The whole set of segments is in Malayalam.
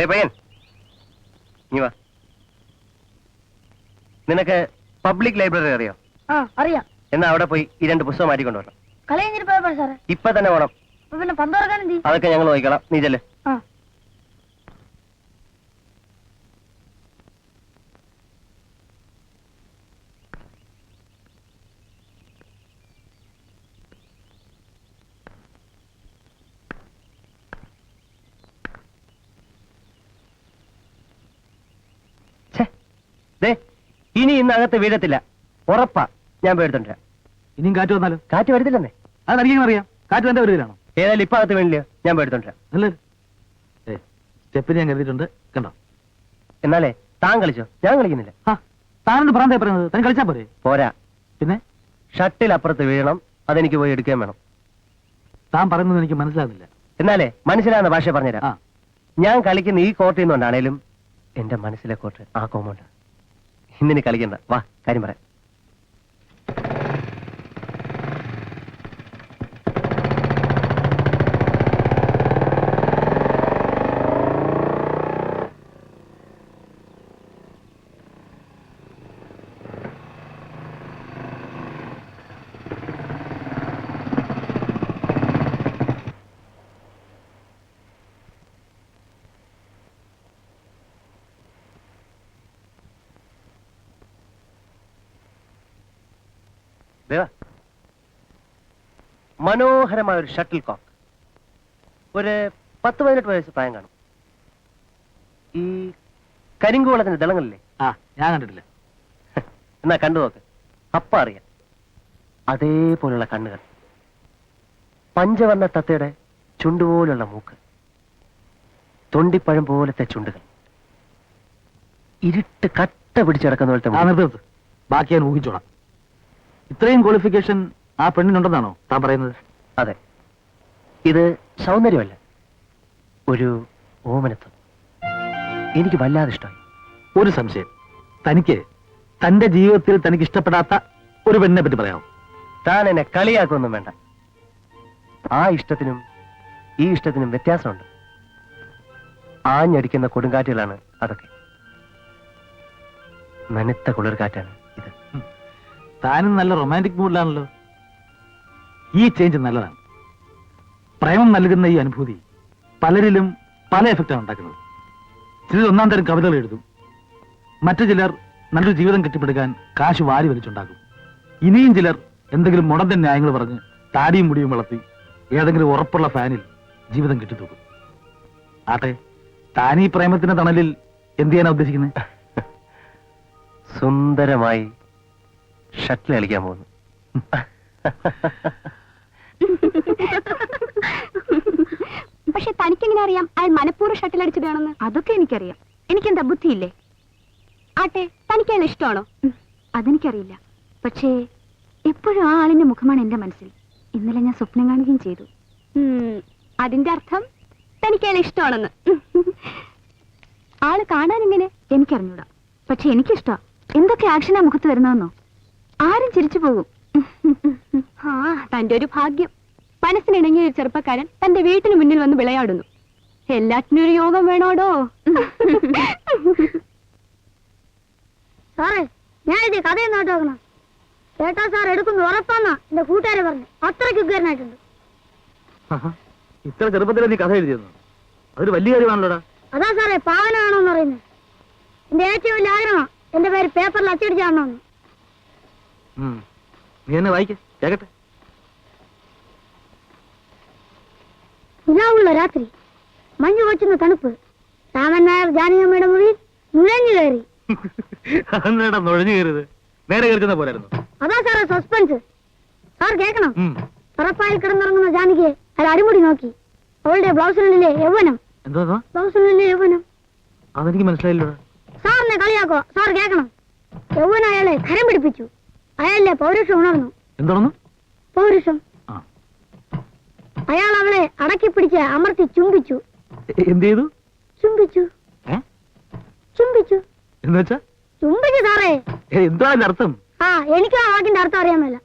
ദേ പയ്യൻ. നീ വാ. നിനക്ക് പബ്ലിക് ലൈബ്രറി അറിയോ? ആ അറിയാം. എന്നാ അവിടെ പോയി ഈ രണ്ട് പുസ്തകം മാറ്റിക്കൊണ്ടുവരണം കളി കഴിഞ്ഞിട്ട് പോയപ്പോ സാറേ? ഇപ്പൊ തന്നെ വേണം അപ്പൊ പിന്നെ പന്ത് എന്തി അതൊക്കെ ഞങ്ങൾ നോക്കിക്കളാം. നീ ചെല്ല് ആ ഛേ, ദേ ഇനി ഇന്ന് അകത്ത് വീഴത്തില്ല. ഉറപ്പാ. ഞാൻ പേടുത്തുണ്ട് ഇനിയും കാറ്റ് വന്നാലോ? കാറ്റ് വരുത്തില്ലെന്നേ അത് അറിയാൻ അറിയാം. കാറ്റ് എന്റെ വരുതിലാണോ ഏതായാലും ഇപ്പൊ അകത്ത് വീണില്ല ഞാൻ പേടുത്തുണ്ട് നല്ലത്. സ്റ്റെപ്പിന് ഞാൻ കരുതിയിട്ടുണ്ട്. കണ്ടോ? എന്നാലേ താൻ കളിച്ചോ? ഞാൻ കളിക്കുന്നില്ല. ആ താനെന്ത് പ്രാന്താ പറയുന്നത്. തനി കളിച്ചാ പോരെ? പോരാ. പിന്നെ? ഷട്ടിൽ അപ്പുറത്ത് വീഴണം. അതെനിക്ക് പോയി എടുക്കാൻ വേണം. താൻ പറയുന്നത് എനിക്ക് മനസ്സിലാകുന്നില്ല. എന്നാലേ മനസ്സിലാകുന്ന ഭാഷ പറഞ്ഞുതരാം. ഞാൻ കളിക്കുന്ന ഈ കോർട്ടിൽ നിന്നുകൊണ്ടാണേലും എന്റെ മനസ്സിലെ കോർട്ട് ആ കോമ്പൗണ്ട് ഇന്നിനി കളിക്കണ്ട. വാ കാര്യം പറയാം. ദേ വാ. മനോഹരമായ ഒരു ഷട്ടിൽ കോക്ക്. ഒരു പത്ത് പതിനെട്ട് വയസ്സ് പ്രായം കാണും. ഈ കരിങ്കുവളത്തിന്റെ ദളങ്ങളില്ലേ? ആ ഞാൻ കണ്ടിട്ടില്ല. എന്നാ കണ്ടു നോക്ക്. അപ്പ അറിയാം. അതേപോലുള്ള കണ്ണുകൾ. പഞ്ചവർണ തത്തയുടെ ചുണ്ടുപോലുള്ള മൂക്ക്. തൊണ്ടിപ്പഴം പോലത്തെ ചുണ്ടുകൾ. ഇരുട്ട് കട്ട പിടിച്ചടക്കുന്ന പോലത്തെ ബാക്കിയാൽ ബാക്കി ഞാൻ ഊഹിച്ചോളാം. ഇത്രയും ക്വാളിഫിക്കേഷൻ ആ പെണ്ണിനുണ്ടെന്നാണോ താൻ പറയുന്നത്? അതെ. ഇത് സൗന്ദര്യമല്ല. ഒരു ഓമനത്വം. എനിക്ക് വല്ലാതെ ഇഷ്ടമായി. ഒരു സംശയം. തനിക്ക് തന്റെ ജീവിതത്തിൽ തനിക്ക് ഇഷ്ടപ്പെടാത്ത ഒരു പെണ്ണിനെ പറ്റി പറയാമോ? താൻ എന്നെ കളിയാക്കൊന്നും വേണ്ട. ആ ഇഷ്ടത്തിനും ഈ ഇഷ്ടത്തിനും വ്യത്യാസമുണ്ട്. ആഞ്ഞടിക്കുന്ന കൊടുങ്കാറ്റുകളാണ് അതൊക്കെ. നനുത്ത കുളിർകാറ്റാണ്. താനും നല്ല റൊമാന്റിക് മൂഡിലാണല്ലോ ഈ ചേഞ്ച് നല്ലതാണ്. പ്രേമം നൽകുന്ന ഈ അനുഭൂതി പലരിലും പല എഫക്റ്റാണ് ഉണ്ടാക്കുന്നത്. ചിലർ ഒന്നാം തരം കവിതകൾ എഴുതും. മറ്റു ചിലർ നല്ലൊരു ജീവിതം കെട്ടിപ്പടുക്കാൻ കാശ് വാരി വലിച്ചുണ്ടാക്കും. ഇനിയും ചിലർ എന്തെങ്കിലും മുടന്തൻ ന്യായങ്ങൾ പറഞ്ഞ് താടിയും മുടിയും വളർത്തി ഏതെങ്കിലും ഉറപ്പുള്ള ഫാനിൽ ജീവിതം കെട്ടിത്തൂക്കും. ആട്ടെ താനീ പ്രേമത്തിന്റെ തണലിൽ എന്ത് ചെയ്യാനാ ഉദ്ദേശിക്കുന്നത് സുന്ദരമായി ഷട്ടിൽ കളിക്കാൻ പോകുന്നു. പക്ഷെ തനിക്കെങ്ങനെ അറിയാം? അയാൾ മനഃപൂർവം ഷട്ടിൽ അടിച്ചിട്ടാണെന്ന് അതൊക്കെ എനിക്കറിയാം. എനിക്കെന്താ ബുദ്ധിയില്ലേ? ആട്ടെ തനിക്ക് അയാൾ ഇഷ്ടമാണോ? അതെനിക്കറിയില്ല. പക്ഷേ എപ്പോഴും ആ ആളിന്റെ മുഖമാണ് എന്റെ മനസ്സിൽ. ഇന്നലെ ഞാൻ സ്വപ്നം കാണുകയും ചെയ്തു. അതിന്റെ അർത്ഥം തനിക്ക് അയാൾ ഇഷ്ടമാണെന്ന്. ആൾ കാണാൻ എങ്ങനെ? എനിക്കറിഞ്ഞൂടാ. പക്ഷെ എനിക്കിഷ്ടാ. എന്തൊക്കെ ആക്ഷനാ മുഖത്ത് വരുന്നതെന്നോ? ആരും ചിരിച്ചു പോകും. ആ തന്റെ ഒരു ഭാഗ്യം. മനസ്സിനിണങ്ങിയ ഒരു ചെറുപ്പക്കാരൻ തന്റെ വീട്ടിന് മുന്നിൽ വന്ന് വിളയാടുന്നു. എല്ലാറ്റിനും ഒരു യോഗം വേണോടോ? സാറേ ഞാൻ കഥയൊന്നും കേട്ടോ നോക്കണം. കേട്ടാ സാർ എടുക്കുന്നു ഉറപ്പാന്നാ എന്റെ കൂട്ടുകാരെ പറഞ്ഞു. അത്രയ്ക്ക് ഉഗ്രനായിട്ടുണ്ട്. ഇത്ര ചെറുപ്പത്തിൽ നീ കഥ എഴുതിയിരുന്നു അതൊരു വലിയ കാര്യമാണല്ലോടാ. അതാ സാറേ പാവനാണോന്ന് പറയുന്നത് എന്റെ ഏറ്റവും വലിയ ആഗ്രഹമാണ് എന്റെ പേര് പേപ്പറിൽ അച്ചടിച്ചാണെന്ന്. നീ എന്നെ വായിക്ക കേക്കട്ടെ. നിലാവുള്ള രാത്രി മഞ്ഞു കൊച്ചുന്ന തണുപ്പ് രാമൻ നായർ ജാനകിയമ്മയുടെ മുറിയിൽ നുഴഞ്ഞു കയറി. അന്നേടാ നുഴഞ്ഞു കയറിയത്? നേരെ കയറുന്ന പോലായിരുന്നു അതാ സാറേ സസ്പെൻസ് സാർ കേൾക്കണം. ഉം. പറപ്പായിൽ കിടന്നിറങ്ങുന്ന ജാനകിയെ അയാൾ അടിമുടി നോക്കി. അവളുടെ ബ്ലൗസിനുള്ളിലെ യൗവനം. എന്തോ? ബ്ലൗസിനുള്ളിലെ യൗവനം. അതെനിക്ക് മനസ്സിലായില്ലോ സാറിനെ കളിയാക്കോ. സാർ കേൾക്കണം. യൗവനം അയാളെ കരം പിടിപ്പിച്ചു. അയാളുടെ പൗരുഷം ഉണർന്നു? എന്താണെന്ന് പൗരുഷം അയാൾ അവളെ അടക്കി പിടിച്ച് അമർത്തി ചുംബിച്ചു. എന്ത് ചെയ്തു ചുംബിച്ചു. ചുംബിച്ചു. എന്നുവെച്ചാ? ചുംബിച്ചു സാറേ. എന്താ അർത്ഥം? ആ എനിക്ക് ആ വാക്കിന്റെ അർത്ഥം അറിയാൻ മേല.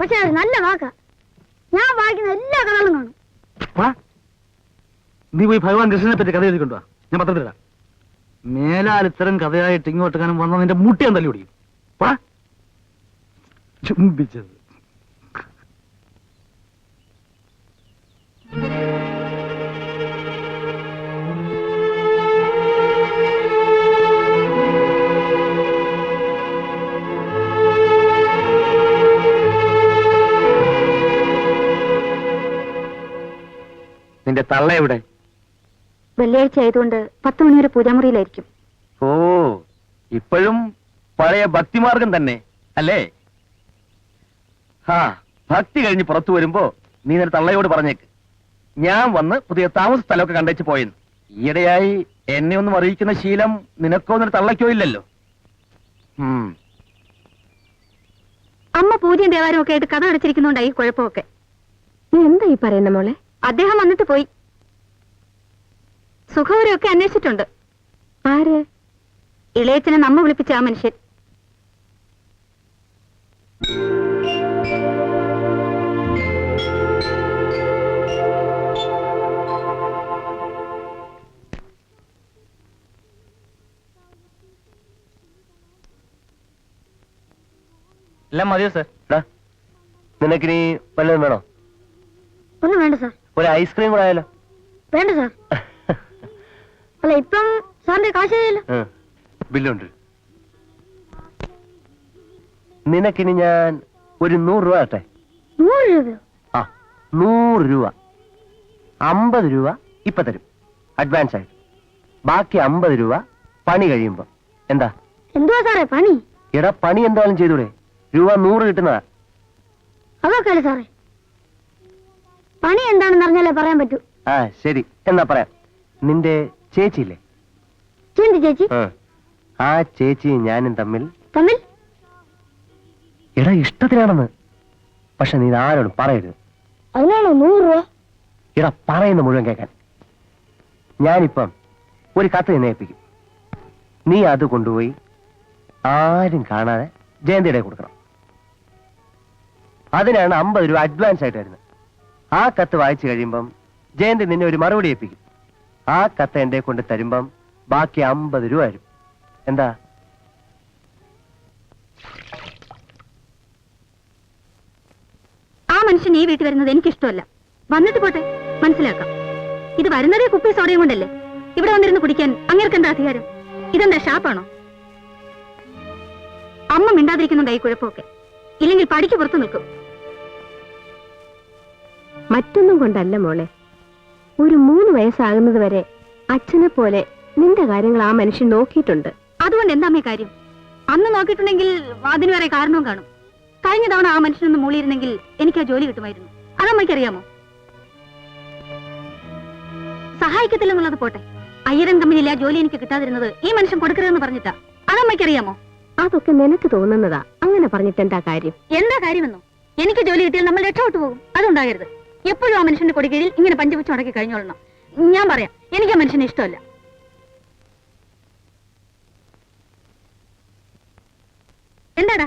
പക്ഷെ അത് നല്ല വാക്കാ. ഞാൻ വായിക്കുന്ന എല്ലാ കഥകളും കാണും. നീ പോയി ഭഗവാൻ കൃഷ്ണനെ പറ്റി കഥ എഴുതിക്കൊണ്ടുവാ ഞാൻ പത്രം ഇടാം മേലാൽ ഇത്തരം കഥയായിട്ട് ഇങ്ങോട്ടെങ്ങാനും വന്ന നിന്റെ മുട്ടി ഞാൻ തല്ലി പിടിക്കും ചുംബിച്ചത്. നിന്റെ തള്ള എവിടെ? വെള്ളിയാഴ്ച ആയതുകൊണ്ട് പത്ത് മണി വരെ പൂജാമുറിയിലായിരിക്കും. ഓ ഇപ്പോഴും പഴയ ഭക്തിമാർഗം തന്നെ അല്ലേ? ഹാ ഭക്തി കഴിഞ്ഞ് പുറത്തു വരുമ്പോ നീ നിന്റെ തള്ളയോട് പറഞ്ഞേക്ക്. ഞാൻ വന്ന് പുതിയ താമസ സ്ഥലമൊക്കെ കണ്ടേച്ച് പോയെന്ന്. ഈയിടെയായി എന്നെ ഒന്നും അറിയിക്കുന്ന ശീലം നിനക്കോ നിന്റെ തള്ളയ്ക്കോ ഇല്ലല്ലോ. അമ്മ പൂജ്യം ദേവാരം ഒക്കെ ആയിട്ട് കഥ അടച്ചിരിക്കുന്നുണ്ടായി കുഴപ്പമൊക്കെ. നീ എന്താ ഈ പറയുന്ന മോളെ? അദ്ദേഹം വന്നിട്ട് പോയി. സുഖവരൊക്കെ അന്വേഷിച്ചിട്ടുണ്ട്. ആര്? ഇളയച്ചനെ നമ്മ വിളിപ്പിച്ച ആ മനുഷ്യൻ. എല്ലാം മതിയോ സർ നിനക്കിനി വല്ലതും വേണോ? ഒന്നും വേണ്ട സാർ ഒരു ഐസ്ക്രീം കൂടെ ആയാലോ? വേണ്ട സാർ അല്ല ഇപ്പം സാറിന്റെ കാശ് ചെയ്യല്ലോ ബില്ലുണ്ട്. നിനക്കിനി ഞാൻ ഒരു നൂറ് രൂപ ആട്ടെ നൂറ് രൂപയോ? ആ നൂറ് രൂപ. അമ്പത് രൂപ ഇപ്പൊ തരും. അഡ്വാൻസ് ആയിട്ട്. ബാക്കി അമ്പത് രൂപ പണി കഴിയുമ്പോ. എന്താ? എന്തുവാ സാറേ പണി? എടാ പണി എന്തായാലും ചെയ്തൂടെ? രൂപ നൂറ് കിട്ടുന്നതാ. അതൊക്കെ അല്ലേ സാറേ? പണി എന്താണെന്ന് അറിഞ്ഞാലേ പറയാൻ പറ്റൂ. ആ ശരി. എന്നാ പറയാം. നിന്റെ ചേച്ചിയില്ലേ? ചേന്തി ചേച്ചി? ആ. ആ ചേച്ചിയും ഞാനും തമ്മിൽ തമ്മിൽ? എടാ ഇഷ്ടത്തിനാണെന്ന് പക്ഷെ നീ ഇത് ആരോടും പറയരുത്. അതിനാണോ നൂറ് രൂപ? എടാ പറയുന്ന മുഴുവൻ കേൾക്കാൻ. ഞാനിപ്പം ഒരു കത്ത് നിന്നെ ഏൽപ്പിക്കും. നീ അത് കൊണ്ടുപോയി ആരും കാണാതെ ജയന്തിയുടെ കൊടുക്കണം. അതിനാണ് അമ്പത് രൂപ അഡ്വാൻസ് ആയിട്ട് വരുന്നത്. ആ കത്ത് വായിച്ചു കഴിയുമ്പം ജയന്തി നിന്നെ ഒരു മറുപടി ഏൽപ്പിക്കും. ആ കത്ത് എന്റെ കൊണ്ട് തരുമ്പം ബാക്കി അമ്പത് രൂപ വരും. എന്താ? ആ മനുഷ്യൻ ഈ വീട്ടിൽ വരുന്നത് എനിക്കിഷ്ടമല്ല. വന്നിട്ട് പോട്ടെ മനസ്സിലാക്കാം. ഇത് വരുന്നതേ കുപ്പി സോഡയും കൊണ്ടല്ലേ? ഇവിടെ വന്നിരുന്ന് കുടിക്കാൻ അങ്ങേർക്ക് എന്താ അധികാരം? ഇതെന്താ ഷാപ്പാണോ? അമ്മ മിണ്ടാതിരിക്കുന്നുണ്ടായി കുഴപ്പമൊക്കെ? ഇല്ലെങ്കിൽ പടിക്ക് പുറത്തു നിൽക്കും. മറ്റൊന്നും കൊണ്ടല്ല മോളെ. ഒരു മൂന്ന് വയസ്സാകുന്നത് വരെ അച്ഛനെ പോലെ നിന്റെ കാര്യങ്ങൾ ആ മനുഷ്യൻ നോക്കിയിട്ടുണ്ട്. അതുകൊണ്ട് എന്താ അമ്മേ കാര്യം? അന്ന് നോക്കിയിട്ടുണ്ടെങ്കിൽ അതിന് വേറെ കാരണവും കാണും. കഴിഞ്ഞ തവണ ആ മനുഷ്യനൊന്ന് മൂളിയിരുന്നെങ്കിൽ എനിക്ക് ആ ജോലി കിട്ടുമായിരുന്നു. അതമ്മയ്ക്കറിയാമോ സഹായിക്കത്തില്ലെന്നുള്ളത് പോട്ടെ. അയ്യരൻ കമ്പനിയിലെ ആ ജോലി എനിക്ക് കിട്ടാതിരുന്നത് ഈ മനുഷ്യൻ കൊടുക്കരുതെന്ന് പറഞ്ഞിട്ടാ. അതമ്മയ്ക്കറിയാമോ അതൊക്കെ നിനക്ക് തോന്നുന്നതാ. അങ്ങനെ പറഞ്ഞിട്ട് എന്താ കാര്യം? എന്താ കാര്യമെന്നോ? എനിക്ക് ജോലി കിട്ടിയാൽ നമ്മൾ രക്ഷപ്പെട്ടു പോകും. അതുണ്ടാകരുത്. എപ്പോഴും ആ മനുഷ്യന്റെ കൊടികീഴിൽ ഇങ്ങനെ പഞ്ചവച്ച് മുടക്കി കഴിഞ്ഞോളണം. ഞാൻ പറയാം എനിക്ക് ആ മനുഷ്യനെ ഇഷ്ടമല്ല. എന്താടാ?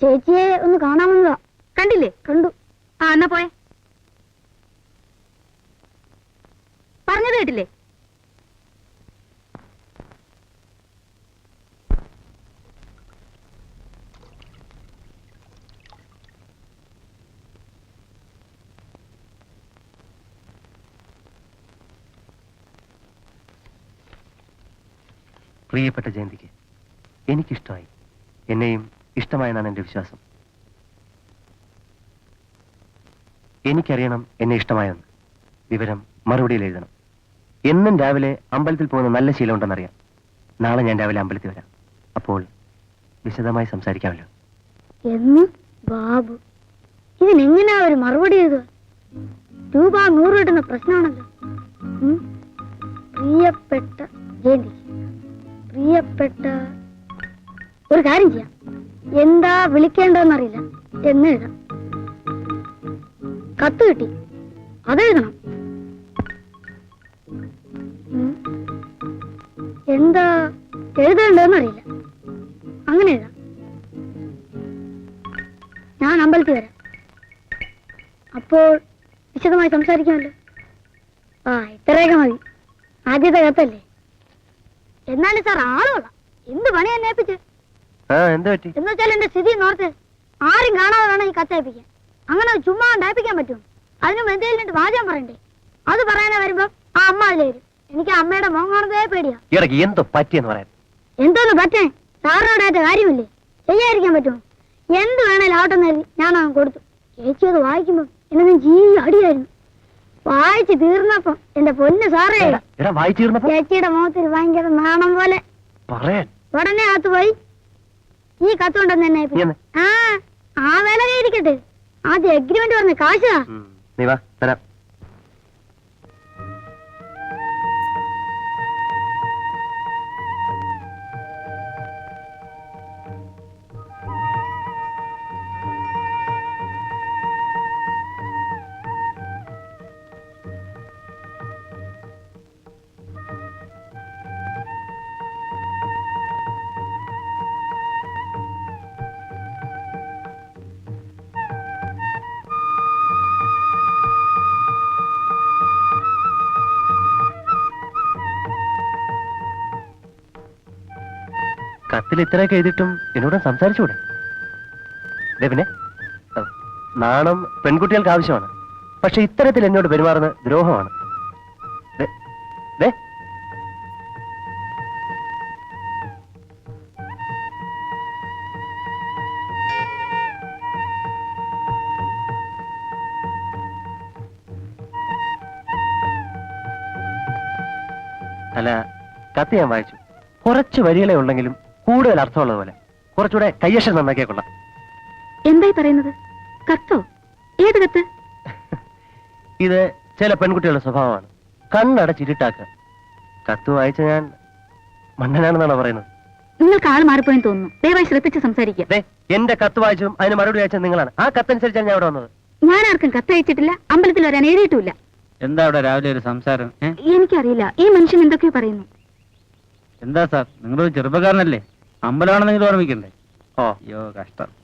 ചേച്ചിയെ ഒന്ന് കാണാമെന്നതാ. കണ്ടില്ലേ? കണ്ടു. ആ എന്നാ പോയെ. പറഞ്ഞു കേട്ടില്ലേ? പ്രിയപ്പെട്ട ജയന്തിക്ക് എനിക്കിഷ്ടമായി. എന്നെയും ഇഷ്ടമായെന്നാണ് എന്റെ വിശ്വാസം. എനിക്കറിയണം എന്നെ ഇഷ്ടമായെന്ന്. വിവരം മറുപടിയിൽ എഴുതണം. എന്നും രാവിലെ അമ്പലത്തിൽ പോകുന്ന നല്ല ശീലമുണ്ടെന്നറിയാം നാളെ ഞാൻ രാവിലെ അമ്പലത്തിൽ വരാം. അപ്പോൾ വിശദമായി സംസാരിക്കാമല്ലോ. എന്ന്? ബാബു ഇതിനെങ്ങനെയാ ഒരു മറുപടി എഴുതുക? രൂപ നൂറ് കിട്ടുന്ന പ്രശ്നമാണല്ലോ. പ്രിയപ്പെട്ട ജയന്തി കാര്യം ചെയ്യാം. എന്താ വിളിക്കേണ്ടതെന്നറിയില്ല. എന്ന് എഴുതാം. കത്ത് കിട്ടി. അതെഴുതണം. എന്താ എഴുതേണ്ടതെന്നറിയില്ല. അങ്ങനെ എഴുതാം. ഞാൻ അമ്പലത്തിൽ വരാം. അപ്പോൾ വിശദമായി സംസാരിക്കാമല്ലോ? ആ ഇത്രയൊക്കെ മതി. ആദ്യത്തെ കത്തല്ലേ? എന്നാലും സാർ ആളുകൊള്ളാം എന്ത് പണി എന്നെ എന്ന് വെച്ചാൽ എന്റെ സ്ഥിതി നോർത്ത് ആരും കാണാതെ വേണം ഈ അങ്ങനെ ചുമ്മാ ഉണ്ടായിപ്പിക്കാൻ പറ്റും. അതിനും എന്തെങ്കിലും വാചകം പറയണ്ടേ? അത് പറയാനാ വരുമ്പോ ആ അമ്മ വരും. എനിക്ക് അമ്മയുടെ മോൻ കാണുന്നതേ പേടിയാ. ഇടയ്ക്ക് എന്തോ പറ്റിയെന്ന് പറയാൻ? എന്തോന്ന് പറ്റേ? സാറിനോടായിട്ട് കാര്യമില്ലേ? ചെയ്യാതിരിക്കാൻ പറ്റുമോ? എന്ത് വേണേലും ആവട്ടെ കരുതി ഞാൻ അവൻ കൊടുത്തു. ചേച്ചി അത് വായിക്കുമ്പോ എന്നെ ജീ അടിയായിരുന്നു. വായിച്ച് തീർന്നപ്പം എന്റെ പൊന്ന് സാറേ. ചേച്ചിയുടെ മുഖത്തിൽ ഭയങ്കര നാണം പോലെ. പറയാൻ. ഉടനെ അകത്ത് പോയി. എന്നെ ഏൽപ്പിച്ചു. ഇങ്ങനെ? ആ ആ വില ഇരിക്കട്ടെ ആദ്യം എഗ്രിമെന്റ് പറഞ്ഞ കാശാ നീ വാ തരാം കത്തിൽ ഇത്രയൊക്കെ എഴുതിയിട്ടും എന്നോട് സംസാരിച്ചൂടെ? ദേവിനെ പിന്നെ നാണം പെൺകുട്ടികൾക്ക് ആവശ്യമാണ്. പക്ഷെ ഇത്തരത്തിൽ എന്നോട് പെരുമാറുന്ന ദ്രോഹമാണ്. അല്ല കത്ത് ഞാൻ വായിച്ചു. കുറച്ച് വരികളെ ഉണ്ടെങ്കിലും കൂടുതൽ അർത്ഥമുള്ളത് പോലെ. കുറച്ചുകൂടെ കയ്യക്ഷരം നന്നാക്കിയാ കൊള്ളാം. എന്തായി പറയുന്നത്? കത്തോ? ഏത് കത്ത്? ഇത് ചില പെൺകുട്ടികളുടെ സ്വഭാവമാണ്. കണ്ണടച്ചിരുട്ടാക്കുക. കത്ത് വായിച്ച ഞാൻ മണ്ണനാണെന്നാണ് പറയുന്നത്? നിങ്ങൾക്ക് ആൾ മാറിപ്പോയെന്ന് തോന്നുന്നു. ദയവായി ശ്രദ്ധിച്ച് സംസാരിക്കുക. ദേ എന്റെ കത്ത് വായിച്ചും അതിന് മറുപടി അയച്ചത് നിങ്ങളാണ്. ആ കത്തനുസരിച്ചാണ് ഞാൻ ഇവിടെ വന്നത്. ഞാൻ ആർക്കും കത്തയച്ചിട്ടില്ല അമ്പലത്തിൽ വരാൻ എഴുതിയിട്ടില്ല എന്താ അവിടെ രാവിലെ ഒരു സംസാരം? ഏ? എനിക്കറിയില്ല. ഈ മനുഷ്യൻ എന്തൊക്കെയോ പറയുന്നു. എന്താ സാർ? നിങ്ങളൊരു ചെറുപ്പക്കാരനല്ലേ? അമ്പലമാണെന്നെങ്കിലും ഓർമ്മിക്കണ്ടേ? ഓ. അയ്യോ കഷ്ടം.